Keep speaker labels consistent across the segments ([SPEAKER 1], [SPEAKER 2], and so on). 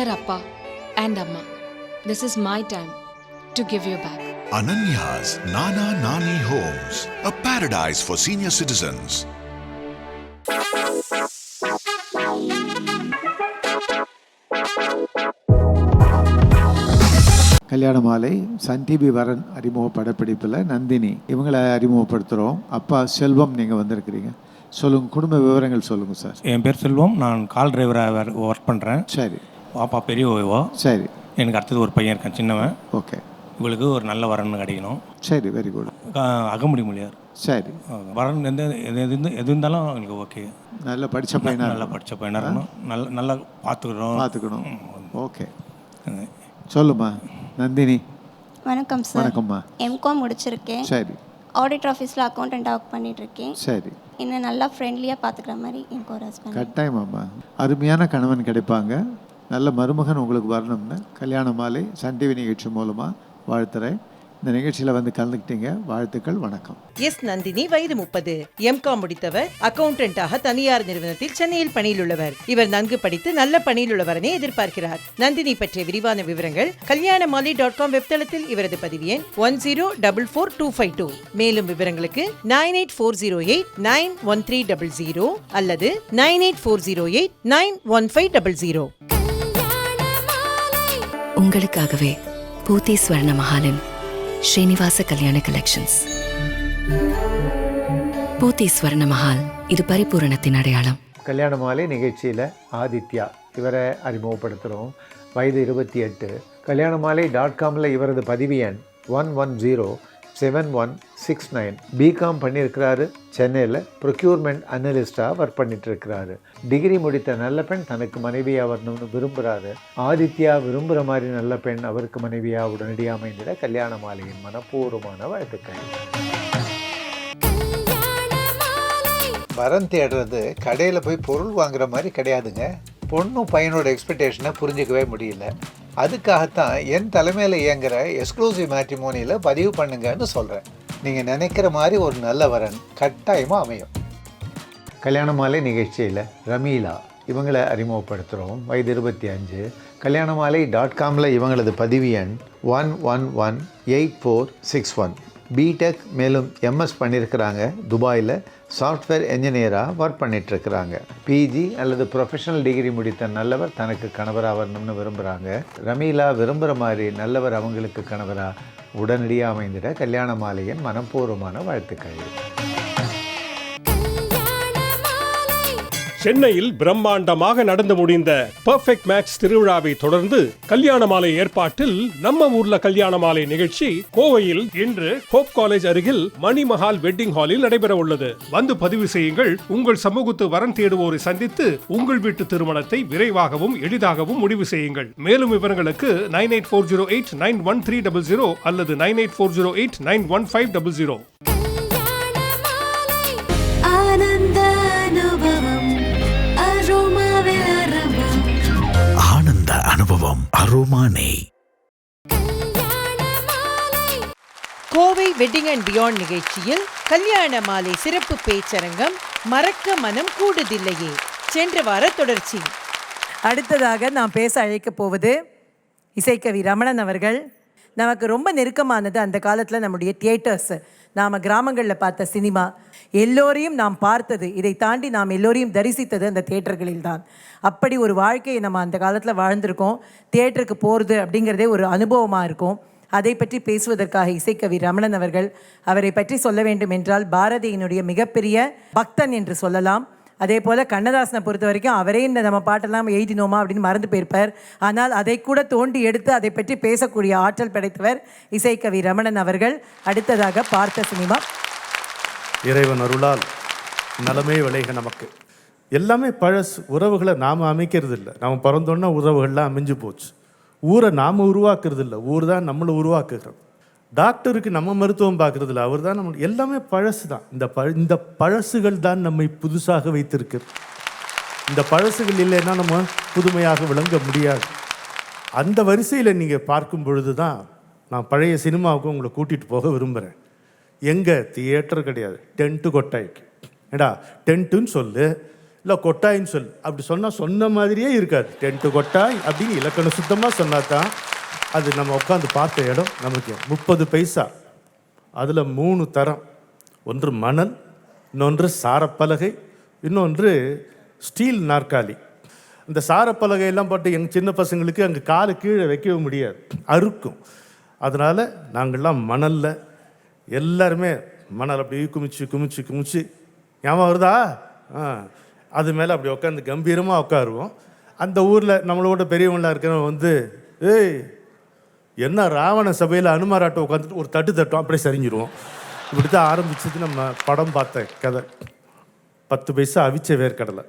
[SPEAKER 1] Dear Appa and Amma, this is my time to give you back.
[SPEAKER 2] Ananya's Nana Nani Homes, a paradise for senior citizens.
[SPEAKER 3] கல்யாண மாலை Sun TV வரன் அறிமுக படப்பிடிப்பில் நந்தினி. இவங்களை அறிமுகப்படுத்துகிறோம் அப்பா செல்வம் நீங்கள் வந்திருக்கிறீங்க. சொல்லுங்கள் குடும்ப விவரங்கள் சொல்லுங்கள் சார்.
[SPEAKER 4] என் பேர் செல்வம். நான் கால் டிரைவராக ஒர்க் பண்ணுறேன்
[SPEAKER 3] சரி.
[SPEAKER 4] பாப்பா பெரிய ஓய்வோ
[SPEAKER 3] சரி.
[SPEAKER 4] எனக்கு அடுத்தது ஒரு பையன் இருக்கான் சின்னவன்.
[SPEAKER 3] ஓகே.
[SPEAKER 4] இவளுக்கு ஒரு நல்ல வரன் கிடைக்கணும்.
[SPEAKER 3] சரி வெரி குட்
[SPEAKER 4] அகமுடி மொழியார்.
[SPEAKER 3] சரி.
[SPEAKER 4] வரன் எந்த எது எது எது இருந்தாலும் எங்களுக்கு ஓகே.
[SPEAKER 3] நல்ல படித்த பையனா?
[SPEAKER 4] நல்லா படித்த பையனாக இருக்கணும். நல்ல நல்லா பார்த்துக்கிறோம்
[SPEAKER 3] பார்த்துக்கணும். ஓகே. சொல்லுமா நந்தினி.
[SPEAKER 5] வணக்கம் சார்.
[SPEAKER 3] வணக்கம்மா.
[SPEAKER 5] எம்காம் முடிச்சிருக்கேன்.
[SPEAKER 3] சரி.
[SPEAKER 5] ஆடிட் ஆஃபீஸில் அக்கௌண்டண்ட் ஒர்க் பண்ணிட்டு இருக்கேன்
[SPEAKER 3] சரி.
[SPEAKER 5] இன்னும் நல்லா ஃப்ரெண்ட்லியாக பார்த்துக்கிற மாதிரி எனக்கு ஒரு ஹஸ்பண்ட்
[SPEAKER 3] கட்டாயமாம்மா. அருமையான கணவன் கிடைப்பாங்க. நல்ல மருமகன் உங்களுக்கு வரணும்னு கல்யாண மாலை சன் டிவி நிகழ்ச்சி மூலமாக வாழ்த்துறேன். இந்த நிகழ்ச்சியில் வந்து கலந்துக்கிட்டீங்க. வாழ்த்துக்கள் வணக்கம்.
[SPEAKER 6] எஸ் நந்தினி வயது முப்பது. எம்காம் முடித்தவர் அக்கவுண்டன்டாக தனியார் நிறுவனத்தில் சென்னையில் பணியில் உள்ளவர் இவர் நன்கு படித்து நல்ல பணியில் உள்ளவரனே எதிர்பார்க்கிறார். நந்தினி பற்றிய விரிவான விவரங்கள் கல்யாண மாலை டாட் காம் வெப்தளத்தில் இவரது பதிவு எண் one zero double four two five two. மேலும் விவரங்களுக்கு nine eight four zero eight nine one three double zero அல்லது nine eight four zero eight nine one five double zero.
[SPEAKER 7] உங்களுக்காகவே பூத்தி ஸ்வர்ண மகாலின் ஸ்ரீனிவாச கல்யாண கலெக்ஷன்ஸ் பூத்தி ஸ்வர்ண மஹால் இது பரிபூரணத்தின் அடையாளம்.
[SPEAKER 3] கல்யாண மாலை நிகழ்ச்சியில் ஆதித்யா இவரை அறிமுகப்படுத்துகிறோம் வயது இருபத்தி எட்டு. கல்யாண மாலை டாட் காமில் இவரது பதிவு எண் one one zero seven one six nine BCom பண்ணியிருக்கிறாரு. சென்னையில் ப்ரொக்யூர்மெண்ட் அனலிஸ்டாக ஒர்க் பண்ணிட்டு இருக்கிறாரு டிகிரி முடித்த நல்ல பெண் தனக்கு மனைவியாக வரணும்னு விரும்புகிறாரு ஆதித்யா விரும்புகிற மாதிரி நல்ல பெண் அவருக்கு மனைவியாக உடனடியாக அமைந்திட கல்யாண மாலையின் மனப்பூர்வமான வாழ்த்துக்கள்.
[SPEAKER 8] கல்யாண
[SPEAKER 3] வரன் தேடுறது கடையில் போய் பொருள் வாங்குற மாதிரி கிடையாதுங்க. பொண்ணும் பையனோட எக்ஸ்பெக்டேஷனை புரிஞ்சிக்கவே முடியல. அதுக்காகத்தான் என் தலைமையில் இயங்குகிற எக்ஸ்க்ளூசிவ் மேட்ரிமோனியில் பதிவு பண்ணுங்கன்னு சொல்கிறேன் நீங்கள் நினைக்கிற மாதிரி ஒரு நல்ல வரன் கட்டாயமாக அமையும். கல்யாண மாலை நிகழ்ச்சியில் ரமீலா இவங்களை அறிமுகப்படுத்துகிறோம் வயது இருபத்தி அஞ்சு. கல்யாண மாலை டாட் காமில் இவங்களது பதிவு எண் one one one eight four six one BTech மேலும் எம்எஸ் பண்ணியிருக்கிறாங்க துபாயில் சாஃப்ட்வேர் என்ஜினியராக ஒர்க் பண்ணிகிட்ருக்கிறாங்க பிஜி அல்லது ப்ரொஃபஷனல் டிகிரி முடித்த நல்லவர் தனக்கு கணவராக வரணும்னு விரும்புகிறாங்க ரமீலா விரும்புகிற மாதிரி நல்லவர் அவங்களுக்கு கணவராக உடனடியாக அமைந்திட கல்யாண மாலையின் மனப்பூர்வமான வாழ்த்துக்கள்.
[SPEAKER 9] சென்னையில் பிரம்மாண்டமாக நடந்து முடிந்த பெர்ஃபெக்ட் மேட்ச் திருவிழாவை தொடர்ந்து கல்யாண மாலை ஏற்பாட்டில் நம்ம ஊர்ல கல்யாண மாலை நிகழ்ச்சி கோவையில் இன்று ஹோப் காலேஜ் அருகில் மணிமஹால் வெட்டிங் ஹாலில் நடைபெற உள்ளது. வந்து பதிவு செய்யுங்கள். உங்கள் சமூகத்து வரன் தேடுவோரை சந்தித்து உங்கள் வீட்டு திருமணத்தை விரைவாகவும் எளிதாகவும் முடிவு செய்யுங்கள். மேலும் விவரங்களுக்கு nine eight four zero eight nine one three double zero அல்லது nine eight four zero eight nine one five double zero.
[SPEAKER 2] அரோமானே.
[SPEAKER 6] Kovai wedding and beyond நிகழ்ச்சியில் கல்யாண மாலை சிறப்பு பேச்சரங்கம் மறக்க மனம் கூடுதில்லையே. சென்ற வார தொடர்ச்சி.
[SPEAKER 10] அடுத்ததாக நாம் பேச அழைக்கப் போவது இசைக்கவி ரமணன் அவர்கள். நமக்கு ரொம்ப நெருக்கமானது அந்த காலத்தில் நம்முடைய தியேட்டர்ஸ். நாம் கிராமங்களில் பார்த்த சினிமா எல்லோரையும் நாம் பார்த்தது இதை தாண்டி நாம் எல்லோரையும் தரிசித்தது அந்த தேட்டர்களில் தான். அப்படி ஒரு வாழ்க்கையை நம்ம அந்த காலத்தில் வாழ்ந்திருக்கோம். தியேட்டருக்கு போகிறது அப்படிங்கிறதே ஒரு அனுபவமாக இருக்கும். அதை பற்றி பேசுவதற்காக இசைக்கவி ரமணன் அவர்கள் அவரை பற்றி சொல்ல வேண்டும் என்றால் பாரதியினுடைய மிகப்பெரிய பக்தன் என்று சொல்லலாம். அதே போல் கண்ணதாசனை பொறுத்த வரைக்கும் அவரே இந்த நம்ம பாட்டெல்லாம் எழுதினோமா அப்படின்னு மறந்து போயிருப்பார். ஆனால் அதை கூட தோண்டி எடுத்து அதை பற்றி பேசக்கூடிய ஆற்றல் படைத்தவர் இசைக்கவி ரமணன் அவர்கள். அடுத்ததாக பார்த்த சினிமா
[SPEAKER 11] இறைவன் அருளால் நலமே விளைக நமக்கு. எல்லாமே பழசு உறவுகளை நாம் அமைக்கிறது இல்லை நாம் பிறந்தோன்னா உறவுகள்லாம் அமைஞ்சு போச்சு. ஊரை நாம் உருவாக்குறது இல்லை ஊர் தான் நம்மளை உருவாக்குகிறோம் டாக்டருக்கு நம்ம மருத்துவம் பார்க்கறது இல்லை அவர் தான் நம்ம எல்லாமே பழசு தான். இந்த பழ இந்த பழசுகள் தான் நம்மை புதுசாக வைத்திருக்கிறது. இந்த பழசுகள் இல்லைன்னா நம்ம புதுமையாக விளங்க முடியாது. அந்த வரிசையில் நீங்கள் பார்க்கும் பொழுது தான் நான் பழைய சினிமாவுக்கு உங்களை கூட்டிகிட்டு போக விரும்புகிறேன் எங்கே? தியேட்டர் கிடையாது. டென்ட்டு கொட்டாய்க்கு. ஏடா டென்ட்டுன்னு சொல்லு. இல்லை கொட்டாயின்னு சொல்லு. அப்படி சொன்னால் சொன்ன மாதிரியே இருக்காது. டென்ட்டு கொட்டாய் அப்படின்னு இலக்கணம் சுத்தமாக சொன்னா தான் அது நம்ம உட்காந்து பார்த்த இடம் நமக்கு. முப்பது பைசா. அதில் மூணு தரம். ஒன்று மணல் இன்னொன்று சாரப்பலகை இன்னொன்று ஸ்டீல் நாற்காலி. இந்த சாரப்பலகையெல்லாம் போட்டு எங்கள் சின்ன பசங்களுக்கு அங்கே காலை கீழே வைக்கவே முடியாது. அறுக்கும். அதனால் நாங்கள்லாம் மணலில் எல்லாருமே மணல் அப்படியே குமிச்சு குமிச்சு குமிச்சு. ஞாபகம் வருதா? ஆ. அது மேலே அப்படி உட்காந்து கம்பீரமாக உட்காருவோம் அந்த ஊரில் நம்மளோட பெரியவங்களாக இருக்கிறவங்க வந்து ஏய் என்ன ராவண சபையில் அனுமாராட்டம் உட்காந்துட்டு ஒரு தட்டு தட்டும் அப்படியே சரிஞ்சிருவோம். இப்படி தான் ஆரம்பிச்சது நம்ம படம் பார்த்த கதை. பத்து பைசா அவிச்ச வேர்க்கடலை.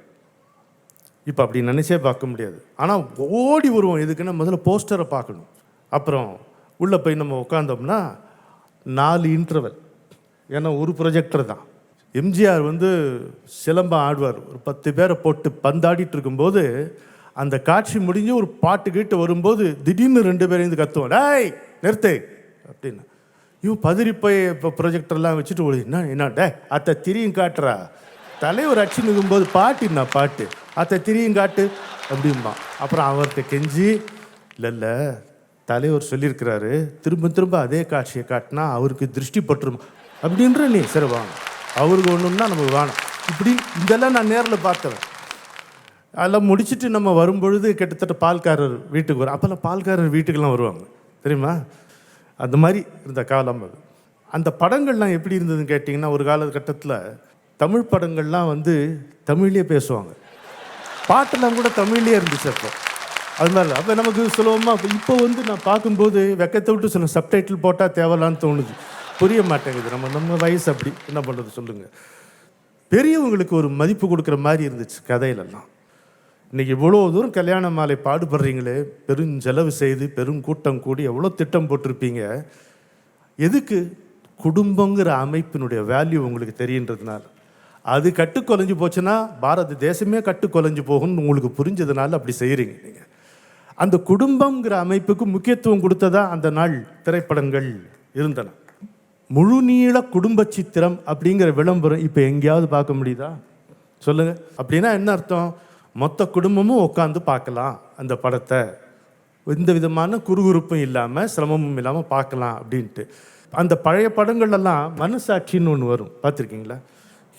[SPEAKER 11] இப்போ அப்படி நினச்சே பார்க்க முடியாது. ஆனால் ஓடி வருவோம் எதுக்குன்னா முதல்ல போஸ்டரை பார்க்கணும். அப்புறம் உள்ளே போய் நம்ம உட்காந்தோம்னா நாலு இன்டர்வல் ஏன்னா ஒரு ப்ரொஜெக்டர் தான். எம்ஜிஆர் வந்து சிலம்பம் ஆடுவார். ஒரு பத்து பேரை போட்டு பந்தாடிட்டு இருக்கும்போது அந்த காட்சி முடிஞ்சு ஒரு பாட்டு கிட்ட வரும்போது திடீர்னு ரெண்டு பேரும் இருந்து கத்துவோம். டேய் நிறுத்து! அப்படின்னு. இவன் பதறி போய் இப்போ ப்ரொஜெக்டர்லாம் வச்சுட்டு ஓடி என்ன என்ன டே அத்தை திரியும் காட்டுறா. தலைவர் அடிச்சு நிற்கும்போது பாட்டு என்ன பாட்டு? அத்தை திரியும் காட்டு. அப்படிம்பா அப்புறம் அவர்கிட்ட கெஞ்சி இல்லை இல்லை தலைவர் சொல்லியிருக்கிறாரு திரும்ப திரும்ப அதே காட்சியை காட்டினா அவருக்கு திருஷ்டி பட்டுரும். அப்படின்ற நீ சரி வாங்க அவருக்கு ஒன்றுன்னா நமக்கு வேணும். இப்படி இதெல்லாம் நான் நேரில் பார்த்தவன். அதெல்லாம் முடிச்சுட்டு நம்ம வரும்பொழுது கிட்டத்தட்ட பால்காரர் வீட்டுக்கு வரும். அப்போல்லாம் பால்காரர் வீட்டுக்கெல்லாம் வருவாங்க. தெரியுமா? அந்த மாதிரி இருந்த காலம் அது. அந்த படங்கள்லாம் எப்படி இருந்ததுன்னு கேட்டிங்கன்னா ஒரு காலகட்டத்தில் தமிழ் படங்கள்லாம் வந்து தமிழ்லேயே பேசுவாங்க. பாட்டெல்லாம் கூட தமிழ்லேயே இருந்துச்சு அப்போ. அது மாதிரி அப்போ நமக்கு சுலபமாக இப்போ வந்து நான் பார்க்கும்போது வெக்கத்தை விட்டு சொல்ல சப்டைட்டில் போட்டால் தேவலான்னு தோணுது. புரிய மாட்டேங்குது. நம்ம நம்ம வயசு அப்படி. என்ன பண்ணுறது சொல்லுங்கள் பெரியவங்களுக்கு ஒரு மதிப்பு கொடுக்குற மாதிரி இருந்துச்சு கதையிலெல்லாம். இன்னைக்கு இவ்வளோ தூரம் கல்யாண மாலை பாடுபடுறீங்களே பெருஞ்செலவு செய்து பெரும் கூட்டம் கூடி எவ்வளோ திட்டம் போட்டிருப்பீங்க. எதுக்கு? குடும்பங்கிற அமைப்பினுடைய வேல்யூ உங்களுக்கு தெரியுன்றதுனால அது கட்டுக்கொலைஞ்சு போச்சுன்னா பாரத தேசமே கட்டுக்கொலைஞ்சு போகும்னு உங்களுக்கு புரிஞ்சதுனால அப்படி செய்கிறீங்க நீங்கள் அந்த குடும்பங்கிற அமைப்புக்கு முக்கியத்துவம் கொடுத்ததா அந்த நாள் திரைப்படங்கள் இருந்தன. முழுநீள குடும்ப சித்திரம் அப்படிங்கிற விளம்பரம் இப்போ எங்கேயாவது பார்க்க முடியுதா? சொல்லுங்க. அப்படின்னா என்ன அர்த்தம்? மொத்த குடும்பமும் உட்காந்து பார்க்கலாம் அந்த படத்தை. எந்த விதமான குறுகுறுப்பும் இல்லாமல் சிரமமும் இல்லாமல் பார்க்கலாம் அப்படின்ட்டு. அந்த பழைய படங்கள்லாம் மனசாட்சின்னு ஒன்று வரும். பார்த்துருக்கீங்களா?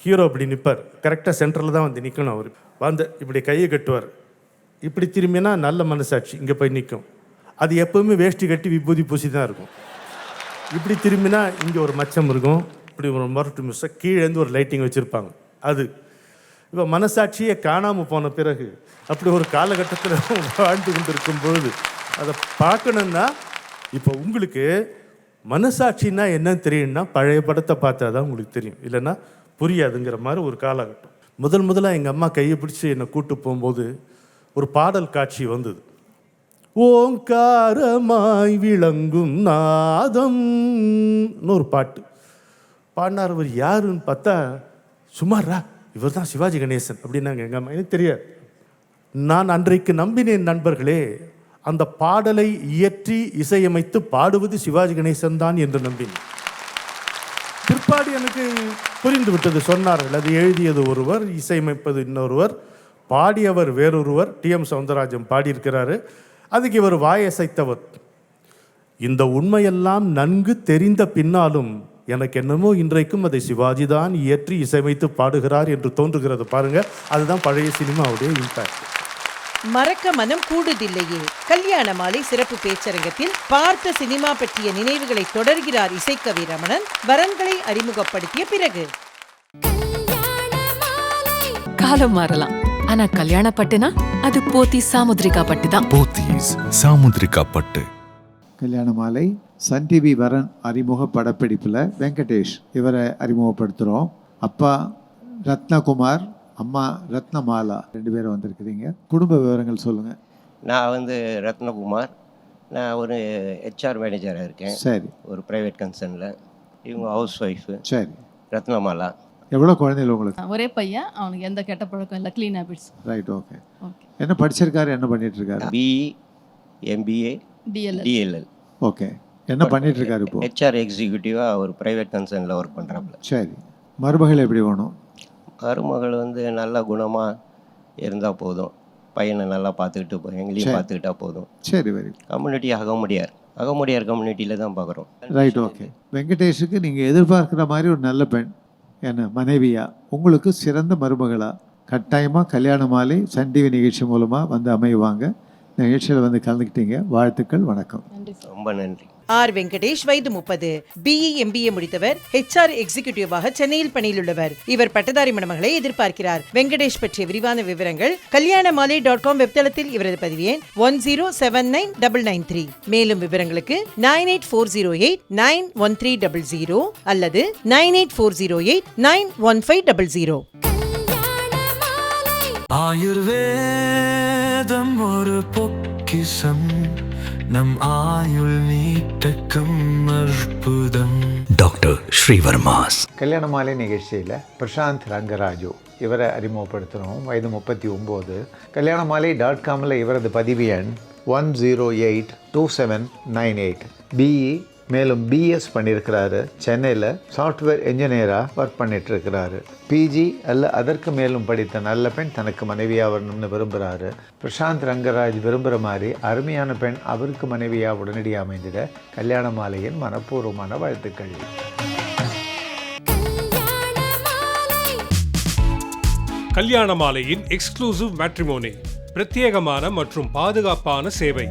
[SPEAKER 11] ஹீரோ அப்படி நிற்பார் கரெக்டாக சென்டரில் தான் வந்து நிற்கணும் அவர். வந்து இப்படி கையை கட்டுவார். இப்படி திரும்பினா நல்ல மனசாட்சி. இங்கே போய் நிற்கும் அது எப்பவுமே வேஷ்டி கட்டி விபூதி பூசி தான் இருக்கும். இப்படி திரும்பினா இங்கே ஒரு மச்சம் இருக்கும். இப்படி ஒரு மரட்டு மிஸ்ஸாக கீழேருந்து ஒரு லைட்டிங் வச்சுருப்பாங்க. அது. இப்போ மனசாட்சியே காணாமல் போன பிறகு அப்படி ஒரு காலகட்டத்தில் வாழ்ந்து கொண்டிருக்கும் பொழுது அதை பார்க்கணுன்னா இப்போ உங்களுக்கு மனசாட்சின்னா என்னன்னு தெரியும்னா பழைய படத்தை பார்த்தா தான் உங்களுக்கு தெரியும். இல்லைன்னா புரியாதுங்கிற மாதிரி ஒரு காலகட்டம். முதல் முதலாக எங்கள் அம்மா கையை பிடிச்சி என்னை கூட்டு போகும்போது ஒரு பாடல் காட்சி வந்தது. ஓங்காரமாய் விளங்கும் நாதம் ஒரு பாட்டு. பாடினார் அவர் யாருன்னு பார்த்தா சுமாரா இவர் தான் சிவாஜி கணேசன் அப்படின்னாங்க எங்கள் அம்மா. எனக்கு தெரியாது. நான் அன்றைக்கு நம்பினேன் நண்பர்களே அந்த பாடலை இயற்றி இசையமைத்து பாடுவது சிவாஜி கணேசன் தான் என்று நம்பினேன். பிற்பாடு எனக்கு புரிந்து விட்டது. சொன்னார்கள். அது எழுதியது ஒருவர் இசையமைப்பது இன்னொருவர். பாடியவர் வேறொருவர் டி எம் சவுந்தரராஜன் பாடியிருக்கிறாரு. அதுக்கு இவர் வாயசைத்தவர். இந்த உண்மையெல்லாம் நன்கு தெரிந்த பின்னாலும் எனக்கு என்னமோ இன்றைக்கும் அதை சிவாஜி தான் இயற்றி இசையமைத்து பாடுகிறார் என்று தோன்றுகிறது. பாருங்க அதுதான் பழைய சினிமாவுடைய இம்பாக்ட்
[SPEAKER 6] மறக்க மனம் கூடுதில்லையே. கல்யாண மாலை சிறப்பு பேச்சரங்கத்தில் பார்த்த சினிமா பற்றிய நினைவுகளை தொடர்கிறார் இசைக்கவி ரமணன். வரன்களை அறிமுகப்படுத்திய பிறகு.
[SPEAKER 7] காலம் மாறலாம். ஆனா கல்யாண பட்டுனா அது போத்தி சாமுத்ரிகா பட்டு தான்.
[SPEAKER 2] போத்தீஸ் சாமுத்ரிகா பட்டு.
[SPEAKER 3] கல்யாண மாலை சன் டிவி வரன் அறிமுக படப்பிடிப்பில் வெங்கடேஷ் இவரை அறிமுகப்படுத்துகிறோம் அப்பா ரத்னகுமார் அம்மா ரத்னமாலா ரெண்டு பேரும் வந்திருக்கிறீங்க. குடும்ப விவரங்கள் சொல்லுங்கள்
[SPEAKER 12] நான் வந்து ரத்னகுமார். நான் ஒரு ஹெச்ஆர் மேனேஜராக இருக்கேன்.
[SPEAKER 3] சரி.
[SPEAKER 12] ஒரு ப்ரைவேட் கன்சர்னில் இவங்க ஹவுஸ் ஒய்ஃபு
[SPEAKER 3] சரி.
[SPEAKER 12] ரத்னமாலா.
[SPEAKER 3] எவ்வளோ குழந்தைகள் உங்களுக்கு?
[SPEAKER 1] ஒரே பையன் அவனுக்கு எந்த கெட்ட பழக்கம் இல்லை clean habits
[SPEAKER 3] right okay
[SPEAKER 1] okay
[SPEAKER 3] என்ன படிச்சிருக்காரு என்ன பண்ணிட்டு இருக்காரு
[SPEAKER 12] பிஇ எம்பிஏ
[SPEAKER 1] டிஎல்எல்
[SPEAKER 12] டிஎல்எல்
[SPEAKER 3] ஓகே என்ன பண்ணிட்டு இருக்காரு இப்போ
[SPEAKER 12] ஹெச்ஆர் எக்ஸிக்யூட்டிவாக ஒரு ப்ரைவேட் கன்சர்னில் ஒர்க் பண்ணுறாப்புல
[SPEAKER 3] சரி. மருமகள் எப்படி வேணும்?
[SPEAKER 12] மருமகள் வந்து நல்ல குணமாக இருந்தால் போதும். பையனை நல்லா பார்த்துக்கிட்டு போ- எங்களையும். பார்த்துக்கிட்டா போதும்.
[SPEAKER 3] சரி வெரி
[SPEAKER 12] கம்யூனிட்டி அகமுடியார். அகமுடியார் கம்யூனிட்டியில் தான் பார்க்குறோம்.
[SPEAKER 3] ரைட் ஓகே வெங்கடேஷுக்கு நீங்கள் எதிர்பார்க்குற மாதிரி ஒரு நல்ல பெண் என்ன மனைவியா உங்களுக்கு சிறந்த மருமகளா கட்டாயமாக கல்யாண மாலை சன் டிவி நிகழ்ச்சி மூலமாக வந்து அமைவாங்க. இந்த நிகழ்ச்சியில் வந்து கலந்துக்கிட்டீங்க. வாழ்த்துக்கள் வணக்கம்.
[SPEAKER 12] ரொம்ப நன்றி.
[SPEAKER 6] ஆர் வெங்கடேஷ் வயது முப்பது. பிஇ எம்பிஏ முடித்தவர். ஹெச்ஆர் எக்ஸிகியூட்டிவாக சென்னையில் பணியில் உள்ளவர் இவர் பட்டதாரி மணமகளை எதிர்பார்க்கிறார். வெங்கடேஷ் பற்றிய விரிவான விவரங்கள் கல்யாண மாலை டாட் காம் வெப்தளத்தில் இவரது பதிவு எண் one zero seven nine double nine three. மேலும் விவரங்களுக்கு nine eight four zero eight nine one three double zero அல்லது nine eight four zero eight nine one five double zero.
[SPEAKER 13] ஆயுர்வேதம் ஒரு பொக்கிசம் நம் ஆயுள் நீட்டக்கும் அற்புதம்
[SPEAKER 14] டாக்டர் ஸ்ரீவர்மாஸ்.
[SPEAKER 3] கல்யாண மாலை நிகழ்ச்சியில் பிரசாந்த் ரங்கராஜு இவரை அறிமுகப்படுத்துகிறோம் வயது முப்பத்தி ஒம்பது. கல்யாண மாலை டாட் காமில் இவரது பதிவு எண் one zero eight two seven nine eight BE மேலும் பிஎஸ் பண்ணியிருக்கிறாரு. சென்னையில் சாஃப்ட்வேர் என்ஜினியராக ஒர்க் பண்ணிட்டு இருக்கிறாரு பிஜி அல்ல அதற்கு மேலும் படித்த நல்ல பெண் தனக்கு மனைவியாக வரணும்னு விரும்புகிறாரு பிரசாந்த் ரங்கராஜ் விரும்புகிற மாதிரி அருமையான பெண் அவருக்கு மனைவியாக உடனடியாக அமைந்திட கல்யாண மாலையின் மனப்பூர்வமான வாழ்த்துக்கள்.
[SPEAKER 9] கல்யாண மாலையின் எக்ஸ்க்ளூசிவ் மேட்ரிமோனி பிரத்யேகமான மற்றும் பாதுகாப்பான சேவை.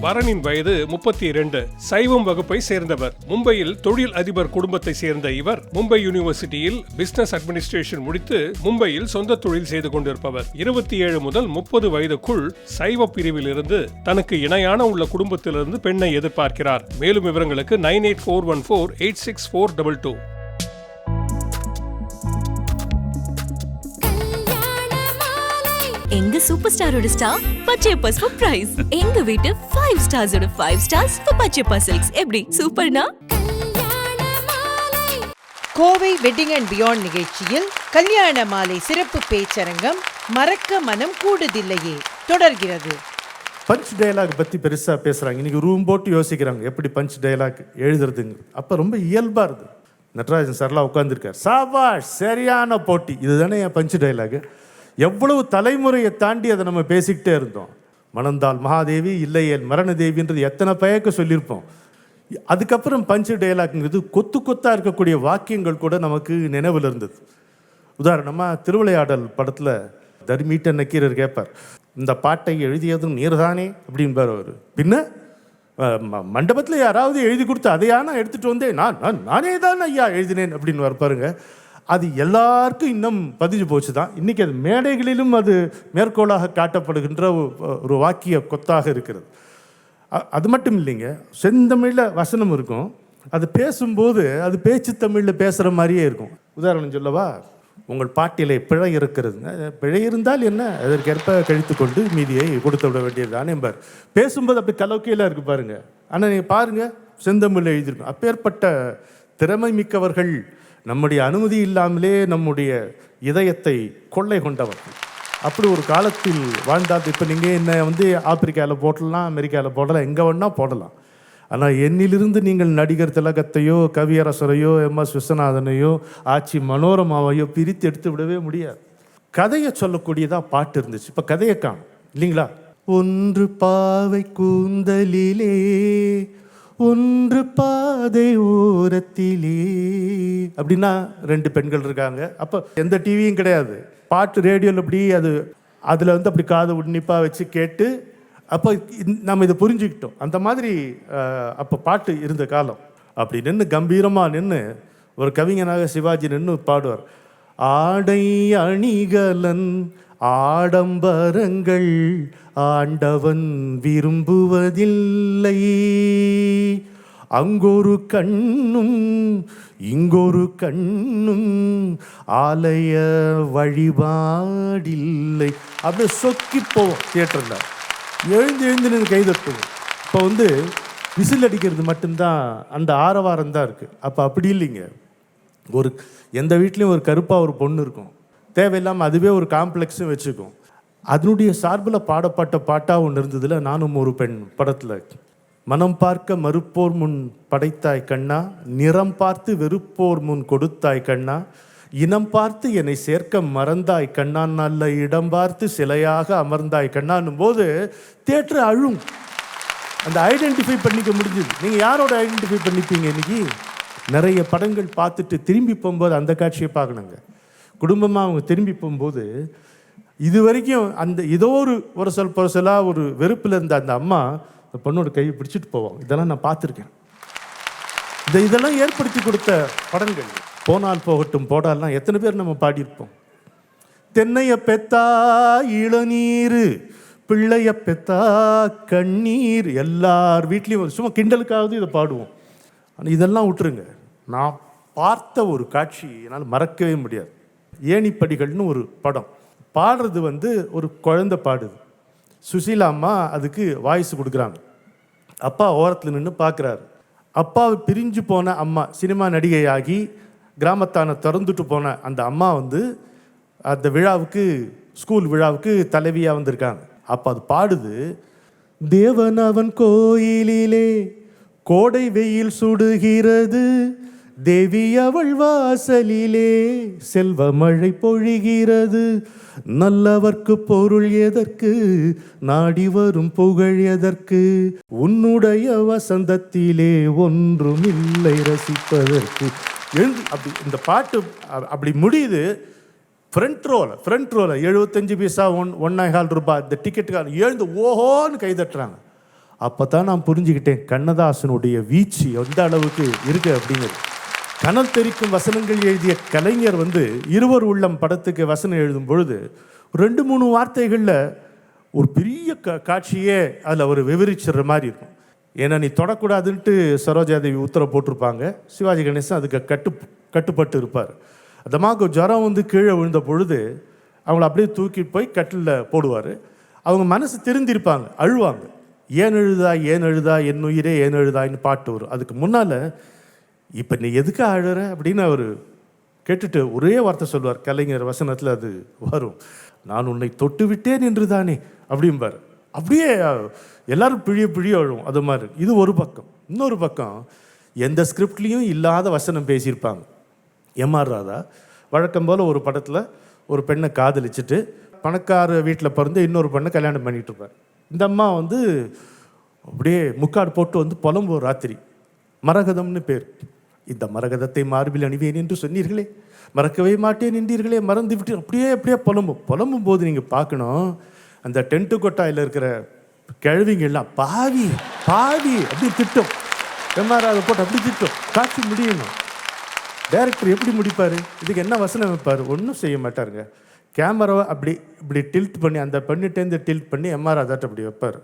[SPEAKER 9] வரனின் வயது முப்பத்தி இரண்டு. சைவம் வகுப்பை சேர்ந்தவர். மும்பையில் தொழில் அதிபர் குடும்பத்தை சேர்ந்த இவர் மும்பை யூனிவர்சிட்டியில் பிசினஸ் அட்மினிஸ்ட்ரேஷன் முடித்து மும்பையில் சொந்த தொழில் செய்து கொண்டிருப்பவர். இருபத்தி ஏழு முதல் முப்பது வயதுக்குள் சைவ பிரிவில் இருந்து தனக்கு இணையான உள்ள குடும்பத்திலிருந்து பெண்ணை எதிர்பார்க்கிறார். மேலும் விவரங்களுக்கு nine eight four one four eight six four double two.
[SPEAKER 8] எங்க சூப்பர் ஸ்டாரோட ஸ்டார் பச்சையப்பா ஃபார் பிரைஸ் எங்க வீட்டு five ஸ்டார்ஸோட five stars for Pachaiyappa silks எப்படி? சூப்பர்னா?
[SPEAKER 6] கோவை வெட்டிங் அண்ட் பியாண்ட் நிகழ்ச்சியில் கல்யாண மாலை சிறப்பு பேச்சரங்கம் மறக்க மனம் கூடுதில்லையே தொடர்கிறது.
[SPEAKER 11] பஞ்ச் டயலாக் பற்றி பெருசாக பேசுகிறாங்க இன்றைக்கி ரூம் போட்டு யோசிக்கிறாங்க. எப்படி பஞ்ச் டயலாக் எழுதுறதுங்க? அப்போ ரொம்ப இயல்பாக இருது நட்ராஜன் சார்லாம் உட்காந்துருக்கார் சாபாஷ் சரியான போட்டி. இதுதானே என் பஞ்ச் டயலாக் எவ்வளவு தலைமுறையை தாண்டி அதை நம்ம பேசிக்கிட்டே இருந்தோம். மணந்தால் மகாதேவி இல்லையேல் மரண தேவின்றது எத்தனை பயக்க சொல்லியிருப்போம். அதுக்கப்புறம் பஞ்சு டயலாக்ங்கிறது கொத்து கொத்தாக இருக்கக்கூடிய வாக்கியங்கள் கூட நமக்கு நினைவில் இருந்தது. உதாரணமாக திருவிளையாடல் படத்தில் தர்மீட்ட நக்கீரர் கேட்பார் இந்த பாட்டை எழுதியதும் நீர்தானே? அப்படின்பார் அவர். பின்ன மண்டபத்தில் யாராவது எழுதி கொடுத்து அதையா நான் எடுத்துகிட்டு வந்தேன்? நான் நான் நானே தான் ஐயா எழுதினேன் அப்படின்னு பாருங்க. அது எல்லாருக்கும் இன்னும் பதிஞ்சு போச்சு தான் இன்றைக்கி அது மேடைகளிலும் அது மேற்கோளாக காட்டப்படுகின்ற ஒரு- ஒரு வாக்கிய கொத்தாக இருக்கிறது. அது மட்டும் இல்லைங்க. செந்தமிழில் வசனம் இருக்கும். அது பேசும்போது அது பேச்சு தமிழில் பேசுகிற மாதிரியே இருக்கும். உதாரணம் சொல்லவா உங்கள் பாட்டிலே பிழை இருக்கிறதுங்க. பிழை இருந்தால் என்ன? அதற்கேற்ப கழித்து கொண்டு மீதியை கொடுத்து விட வேண்டியதுதான் என்பார். பேசும்போது அப்படி கலோக்கியெல்லாம் இருக்கு பாருங்கள் ஆனால் நீங்கள் பாருங்கள் செந்தமிழில் எழுதியிருக்கும். அப்பேற்பட்ட திறமை மிக்கவர்கள் நம்முடைய அனுமதி இல்லாமலே நம்முடைய இதயத்தை கொள்ளை கொண்டவர்கள் அப்படி ஒரு காலத்தில் வாழ்ந்தாது இப்போ நீங்கள் என்ன வந்து ஆப்பிரிக்காவில் போடலாம் அமெரிக்காவில் போடலாம் எங்கே வேணால் போடலாம். ஆனால் என்னிலிருந்து நீங்கள் நடிகர் திலகத்தையோ கவியரசரையோ எம் எஸ் விஸ்வநாதனையோ ஆட்சி மனோரமாவையோ பிரித்து எடுத்து விடவே முடியாது. கதையை சொல்லக்கூடியதாக பாட்டு இருந்துச்சு. இப்போ கதையை காணும். இல்லைங்களா? ஒன்று பாவை கூந்தலிலே ஒன்று பாதை ஓரத்திலே. அப்படின்னா ரெண்டு பெண்கள் இருக்காங்க. அப்போ எந்த டிவியும் கிடையாது. பாட்டு ரேடியோவில் அப்படி அது அதில் வந்து அப்படி காதை உன்னிப்பாக வச்சு கேட்டு அப்போ நம்ம இதை புரிஞ்சுக்கிட்டோம். அந்த மாதிரி அப்போ பாட்டு இருந்த காலம். அப்படி நின்று கம்பீரமாக நின்று ஒரு கவிஞனாக சிவாஜி நின்று பாடுவார். ஆடை அணிகலன் ஆடம்பரங்கள் ஆண்டவன் விரும்புவதில்லை. அங்கொரு கண்ணும் இங்கொரு கண்ணும் ஆலய வழிபாடில்லை. அப்படியே சொக்கி போவோம் தியேட்டரில். எழுந்து எழுந்து நின்று கைதட்டுவோம் இப்போ வந்து விசில் அடிக்கிறது மட்டும்தான் அந்த ஆரவாரம் தான் இருக்குது அப்போ அப்படி இல்லைங்க. ஒரு எந்த வீட்லேயும் ஒரு கருப்பாக ஒரு பொண்ணு இருக்கும். தேவையில்லாமல் அதுவே ஒரு காம்ப்ளெக்ஸும் வச்சுக்கும். அதனுடைய சார்பில் பாடப்பட்ட பாட்டாக ஒன்று இருந்ததுல நானும் ஒரு பெண் படத்தில். மனம் பார்க்க மறுப்போர் முன் படைத்தாய் கண்ணா நிறம் பார்த்து வெறுப்போர் முன் கொடுத்தாய் கண்ணா இனம் பார்த்து என்னை சேர்க்க மறந்தாய் கண்ணா நல்ல இடம் பார்த்து சிலையாக அமர்ந்தாய் கண்ணான்னும் போது தேட்டர் அழும். அந்த ஐடென்டிஃபை பண்ணிக்க முடிஞ்சது. நீங்கள் யாரோட ஐடென்டிஃபை பண்ணிப்பீங்க இன்னைக்கு? நிறைய படங்கள் பார்த்துட்டு திரும்பி போகும்போது அந்த காட்சியை பார்க்கணுங்க. குடும்பமாக அவங்க திரும்பி போகும்போது இது வரைக்கும் அந்த ஏதோ ஒரு ஒரு சொல் பொருசலாக ஒரு வெறுப்பில் இருந்த அந்த அம்மா அந்த பொண்ணோட கையை பிடிச்சிட்டு போவாங்க. இதெல்லாம் நான் பார்த்துருக்கேன். இந்த இதெல்லாம் ஏற்படுத்தி கொடுத்த படங்கள். போனால் போகட்டும் போடாலாம் எத்தனை பேர் நம்ம பாடியிருப்போம். தென்னைய பெத்தா இளநீர் பிள்ளைய பெத்தா கண்ணீர். எல்லார் வீட்லேயும் சும்மா கிண்டலுக்காவது இதை பாடுவோம். ஆனால் இதெல்லாம் விட்டுருங்க. நான் பார்த்த ஒரு காட்சி என்னால் மறக்கவே முடியாது. ஏணிப்படிகள்னு ஒரு படம். பாடுறது வந்து ஒரு குழந்தை பாடுது. சுசீலா அம்மா அதுக்கு வாய்ஸ் கொடுக்குறாங்க. அப்பா ஓரத்தில் நின்று பார்க்குறாரு அப்பாவை பிரிஞ்சு போன அம்மா சினிமா நடிகையாகி கிராமத்தானை திறந்துட்டு போன அந்த அம்மா வந்து அந்த விழாவுக்கு ஸ்கூல் விழாவுக்கு தலைவியாக வந்திருக்காங்க. அப்போ அது பாடுது தேவன் அவன் கோயிலிலே கோடை வெயில் சுடுகிறது தேவி அவள் வாசலிலே செல்வ மழை பொழிகிறது. நல்லவர்க்கு பொருள் எதற்கு? நாடி வரும் புகழ் எதற்கு? உன்னுடைய வசந்தத்திலே ஒன்றும் இல்லை ரசிப்பதற்கு. எழுந்து அப்படி இந்த பாட்டு அப்படி முடியுது. ஃப்ரண்ட் ரோல ஃப்ரண்ட் ரோல எழுபத்தஞ்சு பைசா ஒன் ஒன் ஹால் ரூபாய் இந்த டிக்கெட்டுக்காக எழுந்து ஓஹோன்னு கைதட்டுறாங்க அப்போ தான் நான் புரிஞ்சுக்கிட்டேன் கண்ணதாசனுடைய வீச்சு எந்த அளவுக்கு இருக்குது அப்படிங்கிறது. கனல் தெரிக்கும் வசனங்கள் எழுதிய கலைஞர் வந்து இருவர் உள்ளம் படத்துக்கு வசனம் எழுதும் பொழுது ரெண்டு மூணு வார்த்தைகளில் ஒரு பெரிய க காட்சியே அதில் அவர் விவரிச்சிடுற மாதிரி இருக்கும். ஏன்னா நீ தொடக்கூடாதுன்ட்டு சரோஜாதேவி உத்தரவு போட்டிருப்பாங்க. சிவாஜி கணேசன் அதுக்கு கட்டு கட்டுப்பட்டு இருப்பார். அந்த அம்மாவுக்கு ஜுரம் வந்து கீழே விழுந்த பொழுது அவங்கள அப்படியே தூக்கிட்டு போய் கட்டிலில் போடுவார். அவங்க மனசு திருந்திருப்பாங்க அழுவாங்க. ஏன் எழுதா ஏன் எழுதா என் உயிரே ஏன் எழுதான்னு பாட்டு வரும். அதுக்கு முன்னால் இப்போ நீ எதுக்கு அழுற அப்படின்னு அவர் கேட்டுட்டு ஒரே வார்த்தை சொல்வார் கலைஞர் வசனத்தில் அது வரும். நான் உன்னை தொட்டு விட்டேன் என்று தானே அப்படிம்பார். அப்படியே எல்லாரும் பிழிய பிழிய அழுவும். அது மாதிரி. இது ஒரு பக்கம். இன்னொரு பக்கம் எந்த ஸ்கிரிப்ட்லேயும் இல்லாத வசனம் பேசியிருப்பாங்க. எம்ஆர் ராதா வழக்கம் போல் ஒரு படத்தில் ஒரு பெண்ணை காதலிச்சுட்டு பணக்கார வீட்டில் பிறந்து இன்னொரு பெண்ணை கல்யாணம் பண்ணிகிட்டு இருப்பார். இந்த அம்மா வந்து அப்படியே முக்காடு போட்டு வந்து புலம்பும் ராத்திரி. மரகதம்னு பேர். இந்த மரகதத்தை மார்பில் அணிவேன் என்று சொன்னீர்களே. மறக்கவே மாட்டேன் என்றீர்களே. மறந்து விட்டு அப்படியே அப்படியே புலம்பும் புலம்பும் போது நீங்கள் பார்க்கணும். அந்த டென்ட்டு கொட்டாயில் இருக்கிற கிழவிங்கெல்லாம் பாவி பாவி அப்படி திட்டம். எம்ஆர் போட்டு அப்படி திட்டம். காட்சி முடியணும். டேரக்டர் எப்படி முடிப்பார்? இதுக்கு என்ன வசனம் வைப்பார்? ஒன்றும் செய்ய மாட்டாருங்க. கேமராவை அப்படி இப்படி டில்ட் பண்ணி அந்த பண்ணிட்டேருந்து டில்ட் பண்ணி எம்ஆர் அதாட்ட அப்படி வைப்பார்.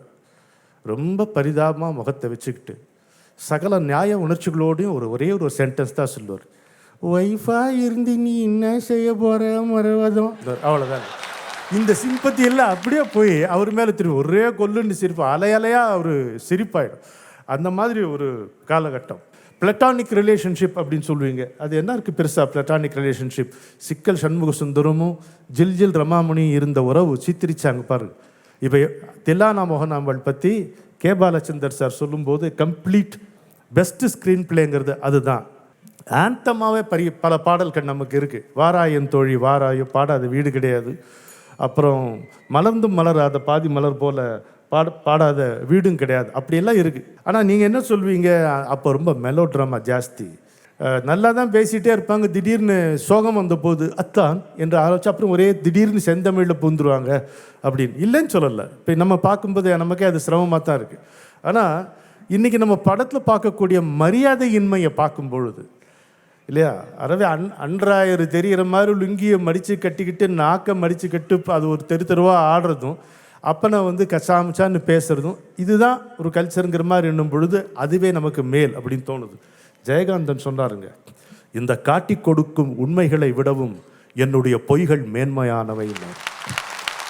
[SPEAKER 11] ரொம்ப பரிதாபமாக முகத்தை வச்சுக்கிட்டு. சகல நியாய உணர்ச்சிகளோடையும் ஒரு ஒரே ஒரு சென்டென்ஸ் தான் சொல்லுவார். ஒய்ஃபாக இருந்து நீ என்ன செய்ய போகிற மறுவதும் அவ்வளோதான் இந்த சிம்பத்தி எல்லாம் அப்படியே போய் அவர் மேலே திரும்பி ஒரே கொல்லுன்னு சிரிப்பு அலை அலையாக அவர் சிரிப்பாயிடும். அந்த மாதிரி ஒரு காலகட்டம். பிளட்டானிக் ரிலேஷன்ஷிப் அப்படின்னு சொல்லுவீங்க. அது என்ன இருக்குது பெருசாக பிளட்டானிக் ரிலேஷன்ஷிப் சிக்கல் சண்முக சுந்தரமும் ஜில் ஜில் ரமாமணியும் இருந்த உறவு சித்திரிச்சாங்க பாருங்க. இப்போ தில்லானா மோகனாம்பல் பற்றி கே பாலச்சந்தர் சார் சொல்லும்போது கம்ப்ளீட் பெஸ்ட்டு ஸ்க்ரீன் பிளேங்கிறது அதுதான். ஆந்தமாகவே பரி பல பாடல்கள் நமக்கு இருக்குது வாராயன் தோழி வாராயோ பாடாத வீடு கிடையாது. அப்புறம் மலர்ந்தும் மலராத பாதி மலர் போல பாட பாடாத வீடும் கிடையாது. அப்படியெல்லாம் இருக்குது ஆனால் நீங்கள் என்ன சொல்வீங்க? அப்போ ரொம்ப மெலோ ட்ராமா ஜாஸ்தி. நல்லா தான் பேசிகிட்டே இருப்பாங்க. திடீர்னு சோகம் வந்த போது அத்தான் என்று ஆலோசிச்சு அப்புறம் ஒரே திடீர்னு செந்தமிழில் பூந்துருவாங்க அப்படின்னு. இல்லைன்னு சொல்லலை. இப்போ நம்ம பார்க்கும்போது நமக்கே அது சிரமமாக தான் இருக்குது ஆனால் இன்றைக்கி நம்ம படத்தில் பார்க்கக்கூடிய மரியாதையின்மையை பார்க்கும் பொழுது இல்லையா? அறவே அன் அன்றாயிரு தெரிகிற மாதிரி லுங்கியை மடித்து கட்டிக்கிட்டு நாக்கை மடித்து கட்டு அது ஒரு தெரு தெருவாக ஆடுறதும் அப்பனை வந்து கச்சாமச்சான்னு பேசுகிறதும் இதுதான் ஒரு கல்ச்சருங்கிற மாதிரி என்னும் பொழுது அதுவே நமக்கு மேல் அப்படின்னு தோணுது. ஜெயகாந்தன் சொன்னாருங்க இந்த காட்டி கொடுக்கும் உண்மைகளை விடவும் என்னுடைய பொய்கள் மேன்மையானவை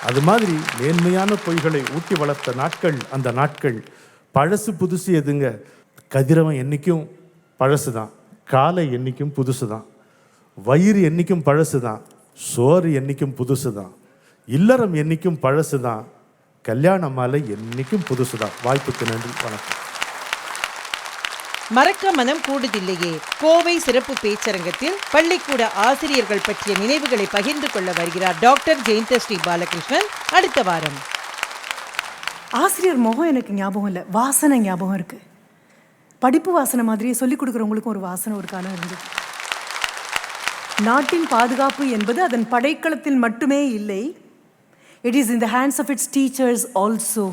[SPEAKER 11] அது மாதிரி மேன்மையான பொய்களை ஊட்டி வளர்த்த நாட்கள் அந்த நாட்கள் பழசு புதுசு எதுங்க? கதிரவன் என்றைக்கும் பழசு தான் காலை என்றைக்கும் புதுசு தான் வயிறு என்றைக்கும் பழசு தான் சோறு என்றைக்கும் புதுசு தான் இல்லறம் என்றைக்கும் பழசு தான் கல்யாண மாலை என்றைக்கும் புதுசு தான் வாய்ப்புக்கு நன்றி வணக்கம்.
[SPEAKER 6] மறக்க மனம் கூடுதில்லையே. கோவை சிறப்பு பேச்சரங்கத்தில் பள்ளிக்கூட ஆசிரியர்கள் பற்றிய நினைவுகளை பகிர்ந்து கொள்ள வருகிறார் டாக்டர் ஜெயந்த ஸ்ரீ பாலகிருஷ்ணன். அடுத்த வாரம்.
[SPEAKER 15] ஆசிரியர் முகம் எனக்கு ஞாபகம் இல்லை. வாசனை ஞாபகம் இருக்கு. படிப்பு வாசனை மாதிரியே சொல்லிக் கொடுக்குறவங்களுக்கும் ஒரு வாசனை ஒரு காலம் இருந்தது. நாட்டின் பாதுகாப்பு என்பது அதன் படைக்களத்தில் மட்டுமே இல்லை. It is in the hands of its teachers also